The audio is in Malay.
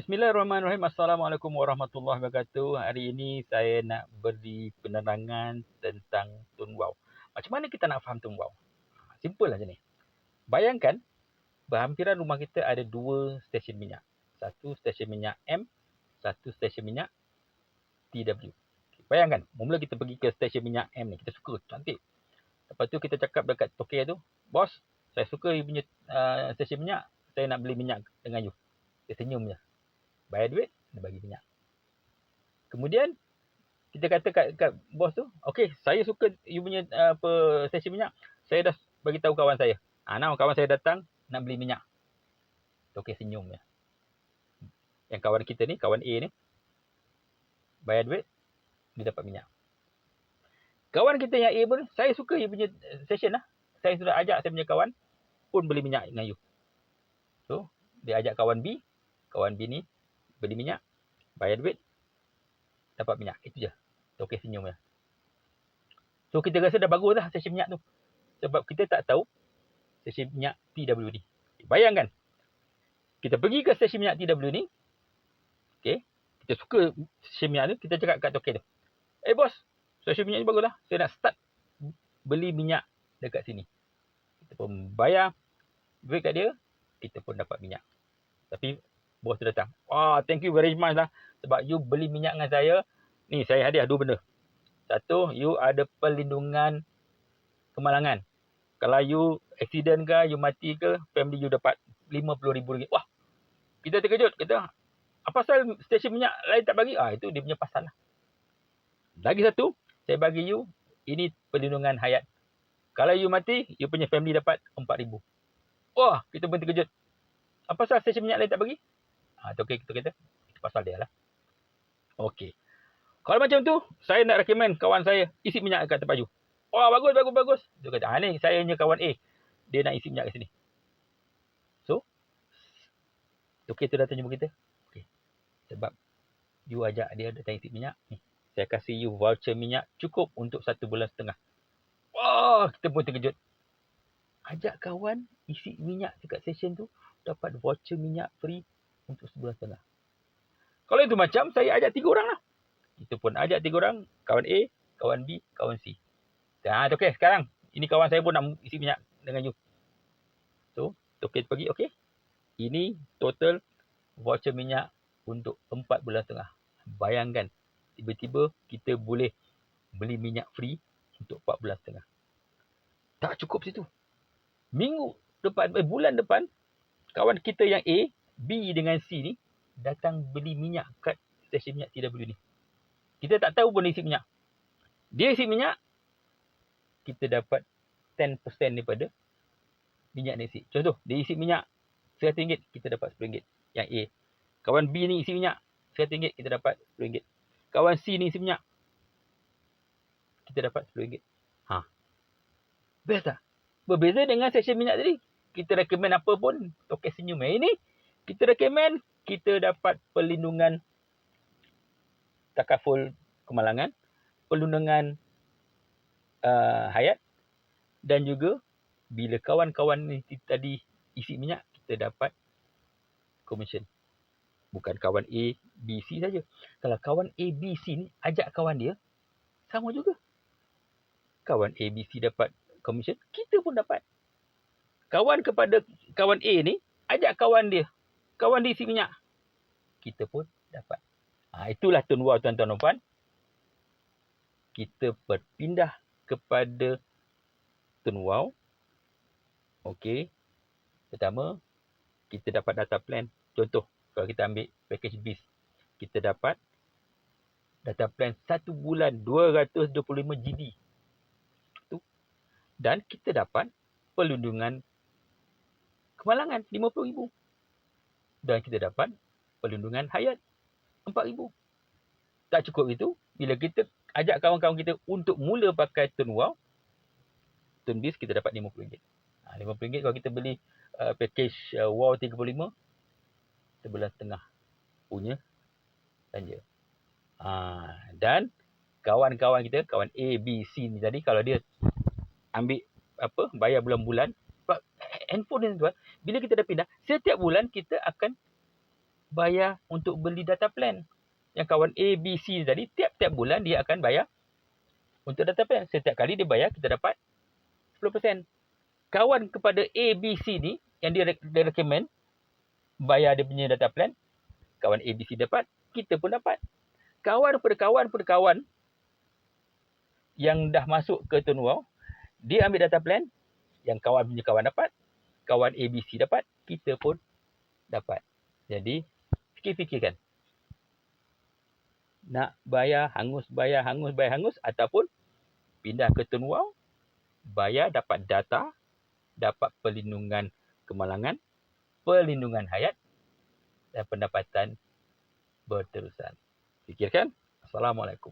Bismillahirrahmanirrahim. Assalamualaikum warahmatullahi wabarakatuh. Hari ini saya nak beri penerangan tentang tone wow. Macam mana kita nak faham tone wow? Simple lah ni. Bayangkan berhampiran rumah kita ada dua stesen minyak. Satu stesen minyak M, satu stesen minyak TW. Bayangkan, mula kita pergi ke stesen minyak M ni. Kita suka, cantik. Lepas tu kita cakap dekat tokey tu, Bos, saya suka you punya uh, stesen minyak. Saya nak beli minyak dengan you. Dia senyum je. Bayar duit, dia bagi minyak. Kemudian, kita kata kat, kat bos tu, okay, saya suka you punya apa, stesen minyak. Saya dah bagi tahu kawan saya. Ha, now kawan saya datang, nak beli minyak. Okey, senyum ya. Yang kawan kita ni, kawan A ni, bayar duit, dia dapat minyak. Kawan kita yang A pun, saya suka you punya session lah. Saya sudah ajak saya punya kawan, pun beli minyak dengan you. So, dia ajak kawan B, kawan B ni beli minyak, bayar duit, dapat minyak. Itu je. Okey senyum ya. So kita rasa dah bagus lah sesi minyak tu. Sebab kita tak tahu sesi minyak TW ni. Bayangkan. Kita pergi ke sesi minyak TW ni. Okay. Kita suka sesi minyak tu. Kita cakap kat token tu. Eh bos. Sesi minyak ni bagus lah. Saya nak start beli minyak dekat sini. Kita pun bayar duit kat dia. Kita pun dapat minyak. Tapi bos tu datang. Wah, thank you very much lah. Sebab you beli minyak dengan saya. Ni, saya hadiah dua benda. Satu, you ada perlindungan kemalangan. Kalau you accident ke, you mati ke, family you dapat RM50,000. Wah, kita terkejut. Kita, apa pasal stesen minyak lain tak bagi? Ah, itu dia punya pasal lah. Lagi satu, saya bagi you, ini perlindungan hayat. Kalau you mati, you punya family dapat RM4,000. Wah, kita pun terkejut. Apa pasal stesen minyak lain tak bagi? Ha, itu okay, kita kata. Itu pasal dia lah. Okey. Kalau macam tu, saya nak recommend kawan saya isi minyak kat tempat you. Oh, bagus, bagus, bagus. Dia kata, ha, ni saya punya kawan A. Dia nak isi minyak kat sini. So, okey tu datang jumpa kita. Okey. Sebab you ajak dia datang isi minyak. Ni, saya kasih you voucher minyak cukup untuk satu bulan setengah. Wah, kita pun terkejut. Ajak kawan isi minyak dekat session tu, dapat voucher minyak free untuk sebulan setengah. Kalau itu macam, saya ajak tiga orang lah. Itu pun ajak tiga orang. Kawan A, kawan B, kawan C. Ha, okey. Sekarang, ini kawan saya pun nak isi minyak dengan you. So, okey pergi. Okey. Ini total voucher minyak untuk empat bulan setengah. Bayangkan, tiba-tiba kita boleh beli minyak free untuk empat bulan setengah. Tak cukup situ. Minggu depan, eh, bulan depan, kawan kita yang A, B dengan C ni datang beli minyak kat stesen minyak TW ni. Kita tak tahu pun isi minyak. Dia isi minyak, kita dapat 10% daripada minyak ni isi. Contoh, dia isi minyak RM100, kita dapat RM10. Yang A. Kawan B ni isi minyak RM100, kita dapat RM10. Kawan C ni isi minyak, kita dapat RM10. Ha. Best tak? Berbeza dengan session minyak tadi. Kita recommend apa pun, token senyum. Yang ini, kita recommend kita dapat perlindungan takaful kemalangan, perlindungan uh, hayat dan juga bila kawan-kawan ni tadi isi minyak, kita dapat commission. Bukan kawan A, B, C saja. Kalau kawan A, B, C ni ajak kawan dia, sama juga. Kawan A, B, C dapat commission, kita pun dapat. Kawan kepada kawan A ni, ajak kawan dia kawan diisi minyak. Kita pun dapat. Ha, itulah tun wow tuan-tuan dan puan. Kita berpindah kepada tun wow. Okey. Pertama, kita dapat data plan. Contoh, kalau kita ambil package BIS. Kita dapat data plan satu bulan 225 GB. Tu. Dan kita dapat perlindungan kemalangan RM50,000 dan kita dapat perlindungan hayat RM4,000. Tak cukup itu, bila kita ajak kawan-kawan kita untuk mula pakai Tune Wow, Tune Biz kita dapat RM50. Ha, RM50 kalau kita beli uh, package uh, Wow 35, sebelah setengah punya belanja. Ha, dan kawan-kawan kita, kawan A, B, C ni tadi, kalau dia ambil apa bayar bulan-bulan handphone ni tuan, bila kita dah pindah, setiap bulan kita akan bayar untuk beli data plan. Yang kawan A, B, C tadi, tiap-tiap bulan dia akan bayar untuk data plan. Setiap kali dia bayar, kita dapat 10%. Kawan kepada A, B, C ni, yang dia, dia recommend, bayar dia punya data plan, kawan A, B, C dapat, kita pun dapat. Kawan pada kawan pada kawan yang dah masuk ke Tun Wow, dia ambil data plan, yang kawan punya kawan dapat, kawan A, B, C dapat, kita pun dapat. Jadi, fikir-fikirkan. Nak bayar hangus, bayar hangus, bayar hangus ataupun pindah ke Tun Wow, bayar dapat data, dapat perlindungan kemalangan, perlindungan hayat dan pendapatan berterusan. Fikirkan. Assalamualaikum.